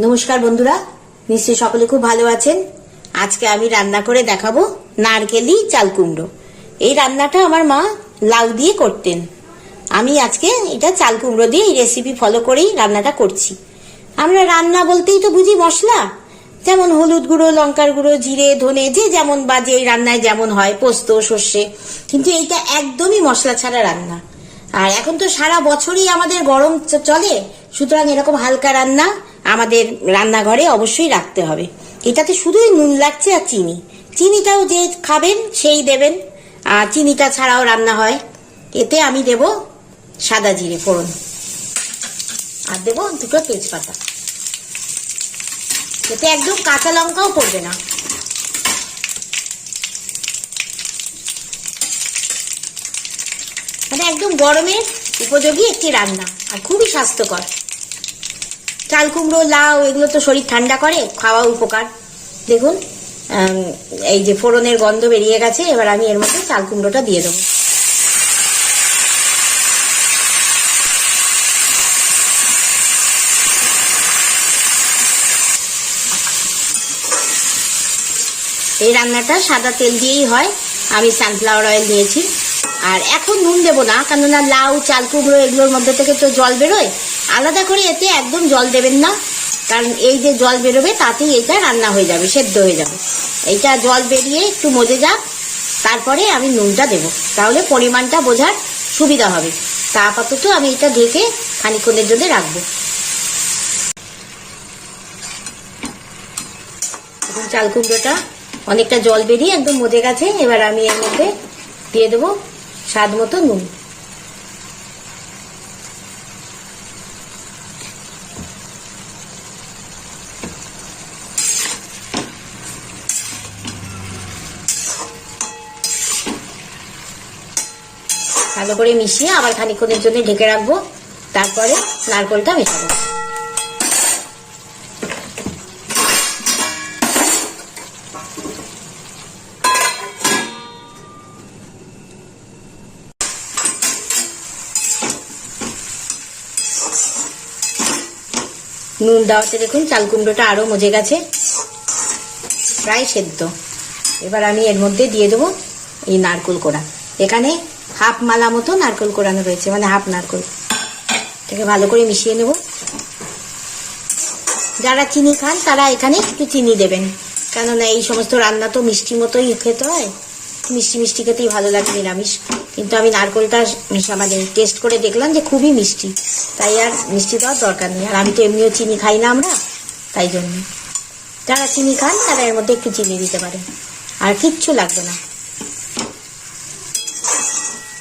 নমস্কার বন্ধুরা, নিশ্চয়ই সকলে খুব ভালো আছেন। আজকে আমি রান্না করে দেখাবো নারকেলি চাল কুমড়ো। এই রান্নাটা আমার মা লাউ দিয়ে করতেন। আমি আজকে এটা চাল কুমড়ো দিয়ে এই রেসিপি ফলো করেই রান্নাটা করছি। আমরা রান্না বলতেই তো বুঝি মশলা। যেমন হলুদ গুঁড়ো, লঙ্কার গুঁড়ো, জিরে, ধনে, যে যেমন বাজে এই রান্নায় যেমন হয়, পোস্ত, সর্ষে। কিন্তু এইটা একদমই মশলা ছাড়া রান্না। আর এখন তো সারা বছরই আমাদের গরম চলে, সুতরাং এরকম হালকা রান্না আমাদের রান্নাঘরে অবশ্যই রাখতে হবে। এটাতে শুধুই নুন লাগছে আর চিনি। চিনিটাও যে খাবেন, সেই দেবেন। আর চিনিটা ছাড়াও রান্না হয়। এতে আমি দেব সাদা জিরে ফোড়ন। আর দেব দুটো তেজপাতা। এতে একদম কাঁচা লঙ্কাও পড়বে না। মানে একদম গরমের উপযোগী একটি রান্না, আর খুবই স্বাস্থ্যকর। চাল কুমড়ো, লাউ, এগুলো তো শরীর ঠান্ডা করে, খাওয়া উপকার। দেখুন এই যে ফোড়নের গন্ধ বেরিয়ে গেছে, এবার আমি এর মধ্যে চাল কুমড়োটা দিয়ে দেবো। এই রান্নাটা সাদা তেল দিয়েই হয়। আমি সানফ্লাওয়ার অয়েল দিয়েছি। আর এখন নুন দেবো না, কেননা লাউ, চাল, কুমড়ো এগুলোর মধ্যে থেকে তো জল বেরোয়। আলাদা করে এতে একদম জল দেবেন না, কারণ এই যে জল বেরোবে, তাতেই এটা রান্না হয়ে যাবে, সেদ্ধ হয়ে যাবে। এইটা জল বেরিয়ে একটু মজে যাক, তারপরে আমি নুনটা দেব। তাহলে পরিমাণটা বোঝার সুবিধা হবে। তা আপাতত আমি এটা ঢেকে খানিক্ষণের জন্য রাখব। চাল কুমড়োটা অনেকটা জল বেরিয়ে একদম মজে গেছে, এবার আমি এর মধ্যে দিয়ে দেবো স্বাদ মতো নুন। ভালো করে মিশিয়ে আবার খানিক্ষণের জন্য ঢেকে রাখব। তারপরে নারকলটা মেশাবো। নুন দেওয়াতে দেখুন, চাল কুমড়োটা আরও মজে গেছে। প্রায় সেদ্ধ। এবার আমি এর মধ্যে দিয়ে দেবো এই নারকোল কোড়া। এখানে হাফ মালা মতো নারকোল কোড়ানো রয়েছে মানে হাফ নারকোল। এটাকে ভালো করে মিশিয়ে নেব। যারা চিনি খান, তারা এখানে একটু চিনি দেবেন। কেননা এই সমস্ত রান্না তো মিষ্টি মতোই খেতে হয়। মিষ্টি মিষ্টি খেতেই ভালো লাগে নিরামিষ। কিন্তু আমি নারকোলটা মানে টেস্ট করে দেখলাম যে খুবই মিষ্টি। তাই আর মিষ্টি দেওয়ার দরকার নেই। আর আমি তো এমনিও চিনি খাই না আমরা, তাই জন্য। যারা চিনি খান, তারা এর মধ্যে একটু চিনি দিতে পারেন। আর কিচ্ছু লাগবে না।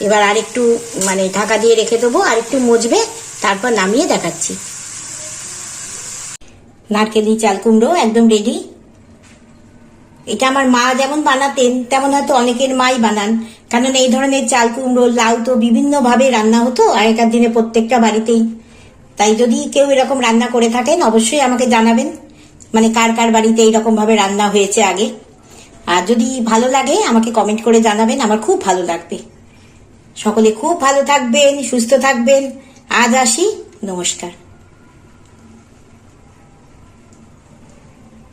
এবার আরেকটু মানে ঢাকা দিয়ে রেখে দেবো, আর একটু মজবে, তারপর নামিয়ে দেখাচ্ছি। নারকেলি চাল কুমড়ো একদম রেডি এটা আমার মা যেমন বানাতেন, তেমন হয়তো অনেকের মাই বানান। কারণ এই ধরনের চাল কুমড়ো, লাউ তো বিভিন্ন ভাবে রান্না হতো আগেকার দিনে প্রত্যেকটা বাড়িতেই। তাই যদি কেউ এরকম রান্না করে থাকেন, অবশ্যই আমাকে জানাবেন। মানে কার কার বাড়িতে এইরকম ভাবে রান্না হয়েছে আগে। আর যদি ভালো লাগে, আমাকে কমেন্ট করে জানাবেন, আমার খুব ভালো লাগবে। সকলে খুব ভালো থাকবেন, সুস্থ থাকবেন। আজ আসি, নমস্কার।